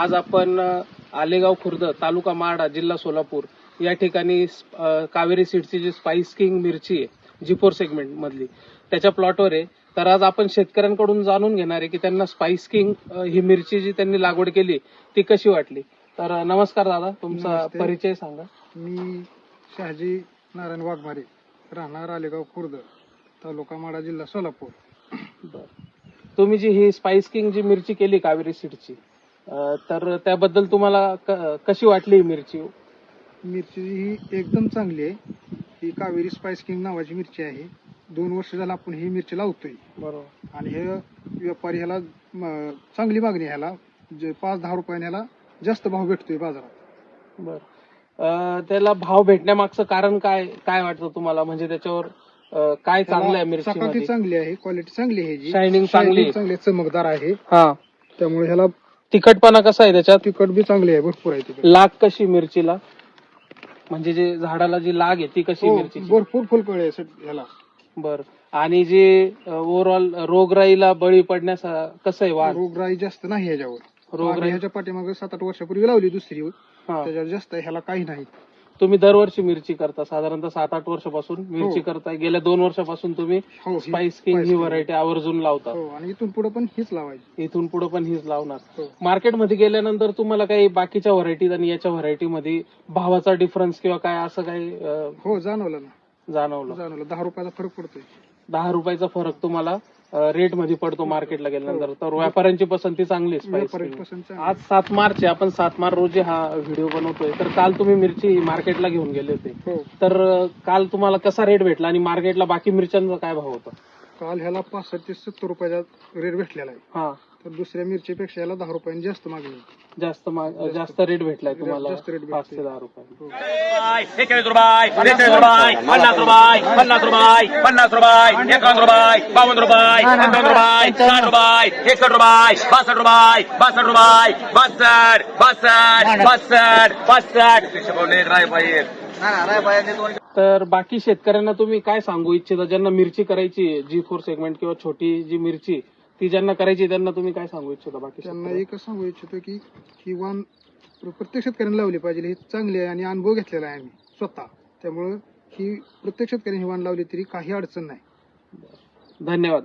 आज आपण आलेगाव खुर्द तालुका माडा जिल्हा सोलापूर या ठिकाणी कावेरी सीडची जी स्पाइस किंग मिरची आहे जी फोर सेगमेंट मधली त्याच्या प्लॉटवर आहे तर आज आपण शेतकऱ्यांकडून जाणून घेणार आहे की त्यांना स्पाइस किंग ही मिरची जी त्यांनी लागवड केली ती कशी वाटली तर नमस्कार दादा तुमचा. परिचय सांगा मी शहाजी नारायण वाघमारे राहणार आलेगाव खुर्द तालुका माडा जिल्हा सोलापूर बरं. तुम्ही जी ही स्पाइस किंग जी मिरची केली कावेरी सीडची तर त्याबद्दल तुम्हाला कशी वाटली ही मिरची? मिरची ही एकदम चांगली आहे. ही कावेरी स्पाइस किंग नावाची मिरची आहे. दोन वर्ष झालं आपण ही मिरची लावतोय. बरोबर. आणि हे व्यापारी ह्याला म, चांगली मागणी आहे ह्याला. जे पाच दहा रुपयाने ह्याला जास्त भाव भेटतोय बाजारात. बर. अं, त्याला भाव भेटण्यामागचं कारण काय काय वाटतं तुम्हाला? म्हणजे त्याच्यावर अं, काय चांगलं आहे चकाकी मिरची चांगली आहे क्वालिटी चांगली आहे जी. Shining चांगली आहे. चांगली आहे, चमकदार आहे. हा. त्यामुळे ह्याला तिखटपणा कसा आहे त्याच्यात? तिखट बी चांगली आहे भरपूर आहे तिखट. लाग कशी मिरचीला? म्हणजे जे झाडाला जी लाग आहे ती कशी हो, मिरचीची? भरपूर फुलकळी आहे ह्याला बर. आणि जे ओव्हरऑल रोगराईला बळी पडण्यास अं, कसं आहे वाढ? रोगराई जास्त नाही ह्याच्यावर. रोगराई? आम्ही ह्याच्या पाठीमागे सात आठ वर्षापूर्वी लावली दुसरी. हा. त्याच्यावर जास्त आहे, ह्याला काही नाही. तुम्ही दरवर्षी मिरची करता. साधारणतः सात आठ वर्षापासून मिरची हो. करताय. गेल्या दोन वर्षापासून तुम्ही हो ही- स्पाइस किंग ही Spice. व्हरायटी आवर्जून लावता. हो आणि इथून पुढे पण हीच लावायची. इथून पुढे पण हीच लावणार. हो. मार्केटमध्ये गेल्यानंतर तुम्हाला काही बाकीच्या व्हरायटीज आणि याच्या व्हरायटीमध्ये भावाचा डिफरन्स किंवा काय असं काही अं, हो जाणवलं ना. जाणवलं. जाणवलं. दहा रुपयाचा फरक पडतोय. दहा रुपयाचा फरक तुम्हाला रेटमध्ये पडतो मार्केटला गेल्यानंतर. तर व्यापाऱ्यांची पसंती चांगली आहे. Spice व्यापारी King. पसंत चांगली. आज सात मार्च आहे. आपण सात मार्च रोजी हा व्हिडिओ बनवतोय. तर काल तुम्ही मिरची मार्केटला घेऊन गेले होते. हो. तर काल तुम्हाला कसा रेट भेटला आणि मार्केटला बाकी मिरच्यांचा काय भाव होता? काल ह्याला पासष्ट ते सत्तर रुपयाचा रेट भेटलेला आहे. हा. तर दुसऱ्या मिरचीपेक्षा याला दहा रुपयांनी जास्त मागणी. जास्त मा- जास्त. रेट भेटलाय तुम्हाला. जास्त rate पाच ते भेटतोय. दहा रुपये. हो. रुपये बेचाळीस रुपये. पन्नास रुपये पन्नास रुपये पन्नास रुपये एकावन्न रुपये बावन्न रुपये पंचावन्न रुपये साठ रुपये एकसष्ट रुपये बासष्ट रुपये बासष्ट रुपये बासष्ट बासष्ट बासष्ट बासष्ट. शिकवणे राय पाहिजे तर बाकी शेतकऱ्यांना तुम्ही काय सांगू इच्छिता? ज्यांना मिरची करायची जी फोर सेगमेंट किंवा छोटी जी मिरची ती ज्यांना करायची त्यांना तुम्ही काय सांगू इच्छिता बाकी त्यांना शेतकऱ्यांना? एकच सांगू इच्छितो की ही वाण प्रत्येक शेतकऱ्यांनी लावली पाहिजे. ही चांगली आहे आणि अनुभव घेतलेला आहे आम्ही स्वतः. त्यामुळं ही प्रत्येक शेतकऱ्यांनी ही वाण लावली तरी काही अडचण नाही. धन्यवाद.